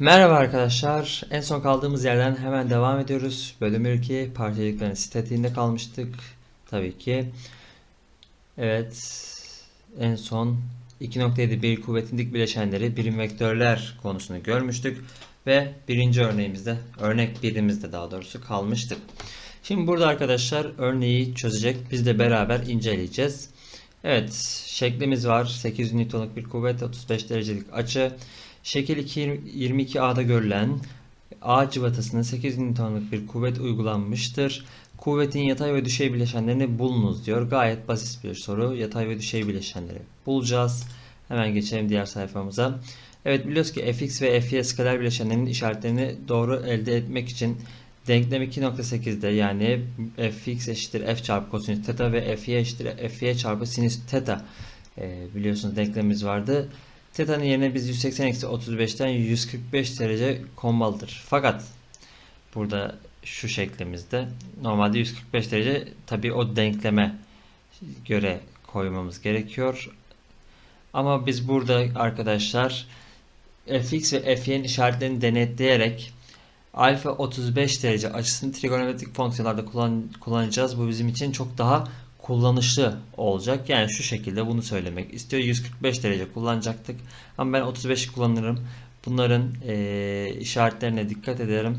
Merhaba arkadaşlar. En son kaldığımız yerden hemen devam ediyoruz. Bölüm 2 parçacıkların statiğinde kalmıştık. Tabii ki. Evet. En son 2.7 bir kuvvetin dik bileşenleri birim vektörler konusunu görmüştük. Ve birinci örneğimizde, örnek birimizde daha doğrusu kalmıştık. Şimdi burada arkadaşlar örneği çözecek. Biz de beraber inceleyeceğiz. Evet, şeklimiz var. 800 Newton'luk bir kuvvet, 35 derecelik açı. Şekil 22A'da görülen A cıvatasına 8 Newton'luk bir kuvvet uygulanmıştır. Kuvvetin yatay ve düşey bileşenlerini bulunuz diyor. Gayet basit bir soru. Yatay ve düşey bileşenleri bulacağız. Hemen geçelim diğer sayfamıza. Evet biliyoruz ki fx ve fy skaler bileşenlerinin işaretlerini doğru elde etmek için denklem 2.8'de yani fx eşittir f çarpı kosinüs teta ve fy eşittir fy çarpı sinüs teta e, biliyorsunuz denklemimiz vardı. Teta'nın yerine biz 180-35'ten 145 derece konmalıdır. Fakat burada şu şeklimizde normalde 145 derece tabi o denkleme göre koymamız gerekiyor. Ama biz burada arkadaşlar fx ve fy'nin işaretlerini denetleyerek alfa 35 derece açısını trigonometrik fonksiyonlarda kullan kullanacağız. Bu bizim için çok daha kullanışlı olacak. Yani şu şekilde bunu söylemek istiyor. 145 derece kullanacaktık. Ama ben 35 kullanırım. Bunların e, işaretlerine dikkat ederim.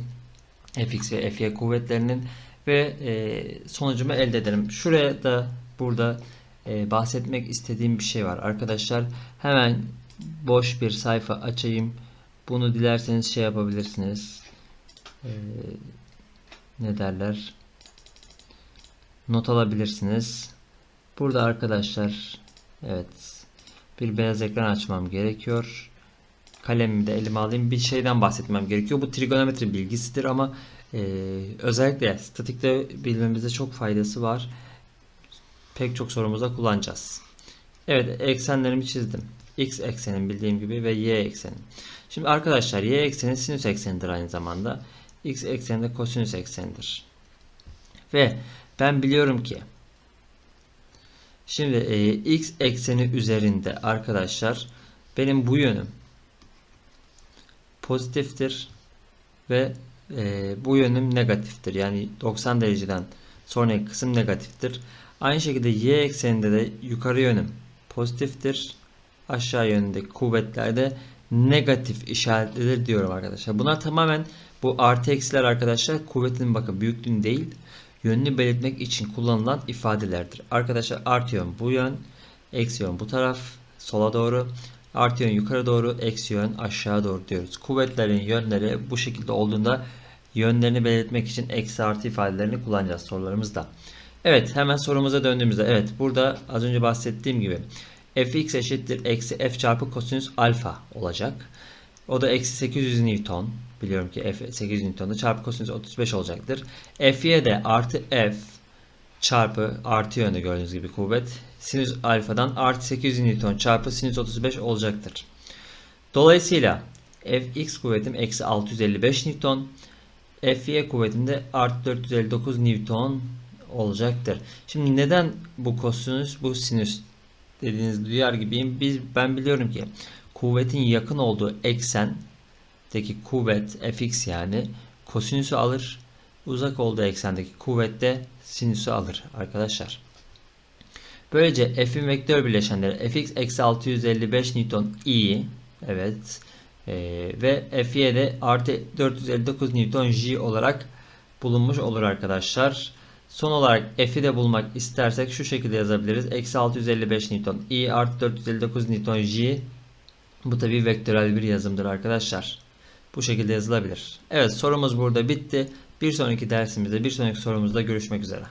fx ve fy kuvvetlerinin ve e, sonucumu elde ederim. Şuraya da burada e, bahsetmek istediğim bir şey var. Arkadaşlar hemen boş bir sayfa açayım. Bunu dilerseniz şey yapabilirsiniz. E, ne derler? not alabilirsiniz. Burada arkadaşlar evet bir beyaz ekran açmam gerekiyor. Kalemimi de elime alayım. Bir şeyden bahsetmem gerekiyor. Bu trigonometri bilgisidir ama e, özellikle statikte bilmemizde çok faydası var. Pek çok sorumuzda kullanacağız. Evet eksenlerimi çizdim. X eksenim bildiğim gibi ve Y ekseni. Şimdi arkadaşlar Y ekseni sinüs eksenidir aynı zamanda. X ekseni de kosinüs eksenidir. Ve ben biliyorum ki şimdi e, x ekseni üzerinde arkadaşlar benim bu yönüm pozitiftir ve e, bu yönüm negatiftir. Yani 90 dereceden sonraki kısım negatiftir. Aynı şekilde y ekseninde de yukarı yönüm pozitiftir. Aşağı yönündeki kuvvetlerde negatif işaretlidir diyorum arkadaşlar. Bunlar tamamen bu artı eksiler arkadaşlar kuvvetin bakın büyüklüğünü değil yönünü belirtmek için kullanılan ifadelerdir. Arkadaşlar artı yön bu yön, eksi yön bu taraf, sola doğru, artı yön yukarı doğru, eksi yön aşağı doğru diyoruz. Kuvvetlerin yönleri bu şekilde olduğunda yönlerini belirtmek için eksi artı ifadelerini kullanacağız sorularımızda. Evet hemen sorumuza döndüğümüzde evet burada az önce bahsettiğim gibi fx eşittir eksi f çarpı kosinüs alfa olacak. O da eksi 800 Newton. Biliyorum ki F 800 Newton'da çarpı kosinüs 35 olacaktır. F'ye de artı F çarpı artı yönde gördüğünüz gibi kuvvet. Sinüs alfadan artı 800 Newton çarpı sinüs 35 olacaktır. Dolayısıyla Fx kuvvetim eksi 655 Newton. Fy kuvvetim de artı 459 Newton olacaktır. Şimdi neden bu kosinüs bu sinüs dediğiniz duyar gibiyim. Biz ben biliyorum ki kuvvetin yakın olduğu eksendeki kuvvet fx yani kosinüsü alır. Uzak olduğu eksendeki kuvvet de sinüsü alır arkadaşlar. Böylece f'in vektör bileşenleri fx eksi 655 Newton i evet e, ve fy de artı 459 Newton j olarak bulunmuş olur arkadaşlar. Son olarak f'i de bulmak istersek şu şekilde yazabiliriz. Eksi 655 Newton i artı 459 Newton j bu tabi vektörel bir yazımdır arkadaşlar. Bu şekilde yazılabilir. Evet sorumuz burada bitti. Bir sonraki dersimizde bir sonraki sorumuzda görüşmek üzere.